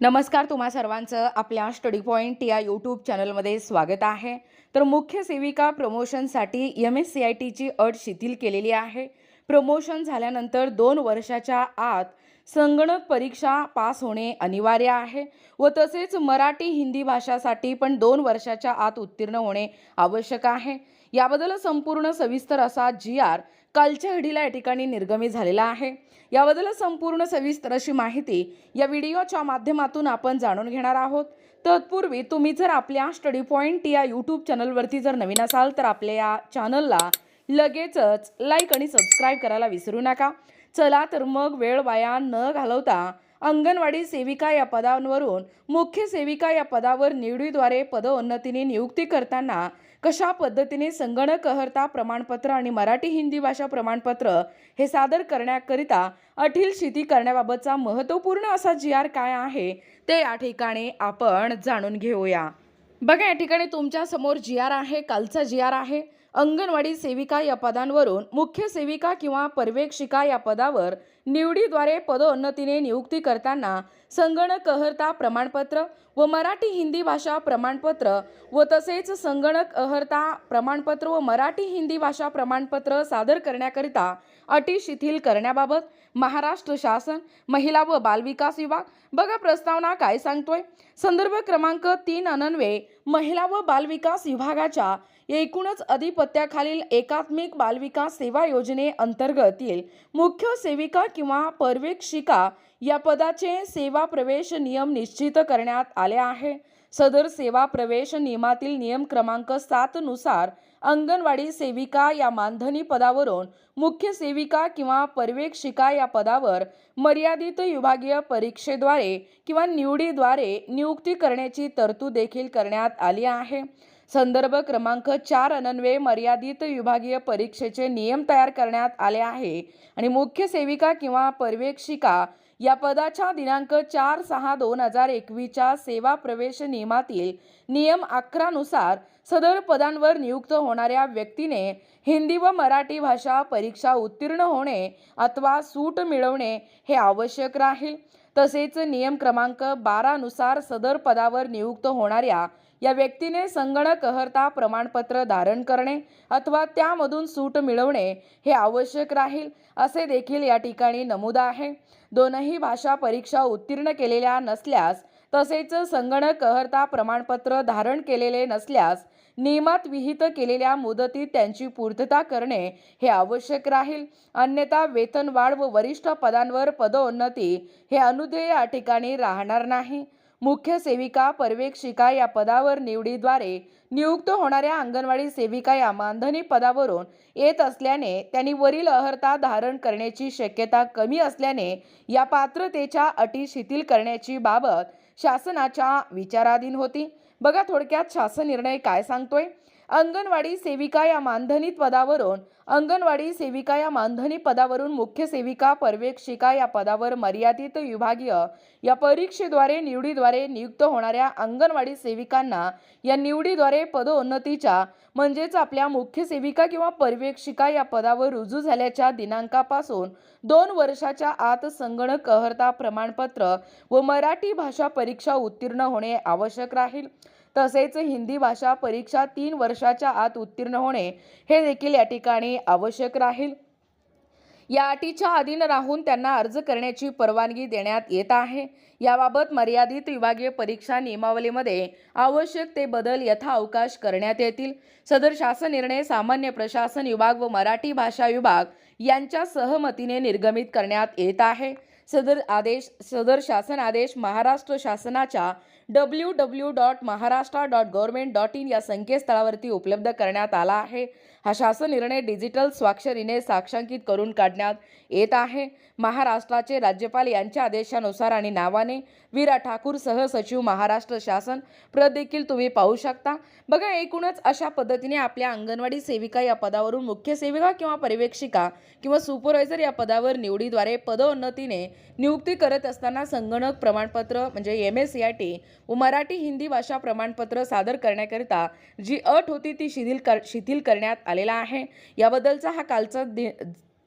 नमस्कार तुम्हा सर्वांचं. आपल्या स्टडी पॉईंट या यूट्यूब चॅनलमध्ये स्वागत आहे. तर मुख्य सेविका प्रमोशनसाठी एम एस सी आय टीची अट शिथिल केलेली आहे. प्रमोशन झाल्यानंतर दोन वर्षाच्या आत संगणक परीक्षा पास होणे अनिवार्य आहे व तसेच मराठी हिंदी भाषासाठी पण दोन वर्षाच्या आत उत्तीर्ण होणे आवश्यक आहे. याबद्दल संपूर्ण सविस्तर असा जी आर कालच्या घडीला या ठिकाणी निर्गमित झालेला आहे. याबद्दल संपूर्ण सविस्तर अशी माहिती या व्हिडिओच्या माध्यमातून आपण जाणून घेणार आहोत. तत्पूर्वी तुम्ही जर आपल्या स्टडी पॉईंट या यूट्यूब चॅनलवरती जर नवीन असाल तर आपल्या या चॅनलला लगेचच लाईक आणि सबस्क्राईब करायला विसरू नका. चला तर मग वेळ वाया न घालवता अंगणवाडी सेविका या पदांवरून मुख्य सेविका या पदावर निवडीद्वारे पदोन्नतीने नियुक्ती करताना कशा पद्धतीने संगणकहर्ता प्रमाणपत्र आणि मराठी हिंदी भाषा प्रमाणपत्र हे सादर करण्याकरिता अठील शेती करण्याबाबतचा महत्त्वपूर्ण असा जी आर काय आहे ते या ठिकाणी आपण जाणून घेऊया. बघा या ठिकाणी तुमच्यासमोर जी आर आहे कालचा जी आर आहे. अंगणवाडी सेविका या पदांवरून मुख्य सेविका किंवा पर्यवेक्षिका या पदावर निवडीद्वारे पदोन्नतीने नियुक्ती करताना संगणक अर्हता प्रमाणपत्र व मराठी हिंदी भाषा प्रमाणपत्र व तसेच संगणक अर्हता प्रमाणपत्र व मराठी हिंदी भाषा प्रमाणपत्र सादर करण्याकरिता अटी शिथिल करण्याबाबत महाराष्ट्र शासन महिला व बालविकास विभाग बघा प्रस्तावना काय सांगतोय? संदर्भ क्रमांक तीन अनन्वे महिला व बालविकास विभागाच्या एकूणच अधिपत्याखालील एकात्मिक बालविकास सेवा योजनेअंतर्गतील मुख्य सेविका किंवा पर्यवेक्षिका या पदाचे सेवा प्रवेश नियम निश्चित करण्यात आले आहे. सदर सेवा प्रवेश नियमातील नियम क्रमांक सात नुसार अंगणवाडी सेविका या मानधनी पदावरून मुख्य सेविका किंवा पर्यवेक्षिका या पदावर मर्यादित विभागीय परीक्षेद्वारे किंवा निवडीद्वारे नियुक्ती करण्याची तरतूद देखील करण्यात आली आहे. संदर्भ क्रमांक चार अनन्वे मर्यादित विभागीय परीक्षेचे नियम तयार करण्यात आले आहे आणि मुख्य सेविका किंवा पर्यवेक्षिका या पदाच्या दिनांक चार सहा दोन हजार एकवीसच्या सेवा प्रवेश नियमातील नियम अकरानुसार सदर पदांवर नियुक्त होणाऱ्या व्यक्तीने हिंदी व मराठी भाषा परीक्षा उत्तीर्ण होणे अथवा सूट मिळवणे हे आवश्यक राहील. तसेच नियम क्रमांक बारानुसार सदर पदावर नियुक्त होणाऱ्या या व्यक्तीने संगणक अर्हता प्रमाणपत्र धारण करणे अथवा त्यामधून सूट मिळवणे हे आवश्यक राहील असे देखील या ठिकाणी नमूद आहे. दोनही भाषा परीक्षा उत्तीर्ण केलेल्या नसल्यास तसेच संगणक अहर्ता प्रमाणपत्र धारण केलेले नसल्यास नियमात विहित केलेल्या मुदतीत त्यांची पूर्तता करणे हे आवश्यक राहील. अन्यथा वेतनवाढ व वरिष्ठ पदांवर पदोन्नती हे अनुदेय या ठिकाणी राहणार नाही. मुख्य सेविका पर्यवेक्षिका या पदावर निवडीद्वारे नियुक्त होणाऱ्या अंगणवाडी सेविका या मानधनी पदावरून येत असल्याने त्यांनी वरील अर्हता धारण करण्याची शक्यता कमी असल्याने या पात्रतेच्या अटी शिथिल करण्याची बाबत शासनाच्या विचाराधीन होती. बघा थोडक्यात शासन निर्णय काय सांगतोय? अंगणवाडी सेविका या मानधनी पदावरून अंगणवाडी सेविका या मानधनी पदावरून मुख्य सेविका पर्यवेक्षिका या पदावर मर्यादित विभागीय या परीक्षेद्वारे निवडीद्वारे नियुक्त होणाऱ्या अंगणवाडी सेविकांना या निवडीद्वारे पदोन्नतीच्या म्हणजेच आपल्या मुख्य सेविका किंवा पर्यवेक्षिका या पदावर रुजू झाल्याच्या दिनांकापासून दोन वर्षाच्या आत संगणक अर्हता प्रमाणपत्र व मराठी भाषा परीक्षा उत्तीर्ण होणे आवश्यक राहील. तसेच हिंदी भाषा परीक्षा तीन वर्षाच्या आत उत्तीर्ण होणे हे देखील या ठिकाणी आवश्यक राहील. या अटीच्या अधीन राहून त्यांना अर्ज करण्याची परवानगी देण्यात येत आहे. याबाबत मर्यादित विभागीय परीक्षा नियमावलीमध्ये आवश्यक ते बदल यथाअवकाश करण्यात येतील. सदर शासन निर्णय सामान्य प्रशासन विभाग व मराठी भाषा विभाग यांच्या सहमतीने निर्गमित करण्यात येत आहे. सदर आदेश सदर शासन आदेश महाराष्ट्र शासनाच्या W W dot Maharashtra dot government dot in या संकेतस्थळावरती उपलब्ध करण्यात आला आहे. हा शासन निर्णय डिजिटल स्वाक्षरीने साक्षांकित करून काढण्यात येत आहे. महाराष्ट्राचे राज्यपाल यांच्या आदेशानुसार आणि नावाने वीरा ठाकूर सहसचिव महाराष्ट्र शासन प्रत देखील तुम्ही पाहू शकता. बघा एकूणच अशा पद्धतीने आपल्या अंगणवाडी सेविका या पदावरून मुख्य सेविका किंवा पर्यवेक्षिका किंवा सुपरवायझर या पदावर निवडीद्वारे पदोन्नतीने नियुक्ती करत असताना संगणक प्रमाणपत्र म्हणजे M S C I T व मराठी हिंदी भाषा प्रमाणपत्र सादर करण्याकरिता जी अट होती ती शिथिल कर शिथिल करण्यात मिळालेला आहे. याबद्दलचा हा कालचा दि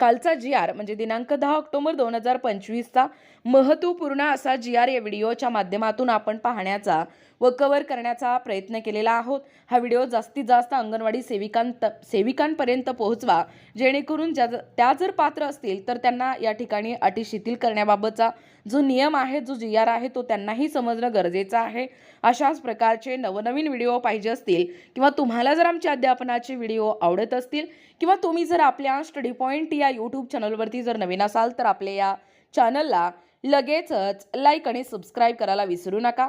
कालचा जी आर म्हणजे दिनांक दहा ऑक्टोबर दोन हजार पंचवीसचा महत्त्वपूर्ण असा जी आर या व्हिडिओच्या माध्यमातून आपण पाहण्याचा व कव्हर करण्याचा प्रयत्न केलेला आहोत. हा व्हिडिओ जास्तीत जास्त अंगणवाडी सेविकांत सेविकांपर्यंत पोहोचवा जेणेकरून ज्या त्या जर पात्र असतील तर त्यांना या ठिकाणी अटी शिथिल करण्याबाबतचा जो नियम आहे जो जी आर आहे तो त्यांनाही समजणं गरजेचं आहे. अशाच प्रकारचे नवनवीन व्हिडिओ पाहिजे असतील किंवा तुम्हाला जर आमच्या अध्यापनाचे व्हिडिओ आवडत असतील किंवा तुम्ही जर आपल्या स्टडी पॉईंट या यूट्यूब चॅनलवरती जर नवीन असाल तर आपल्या या चॅनलला लगेचच लाईक आणि सबस्क्राईब करायला विसरू नका.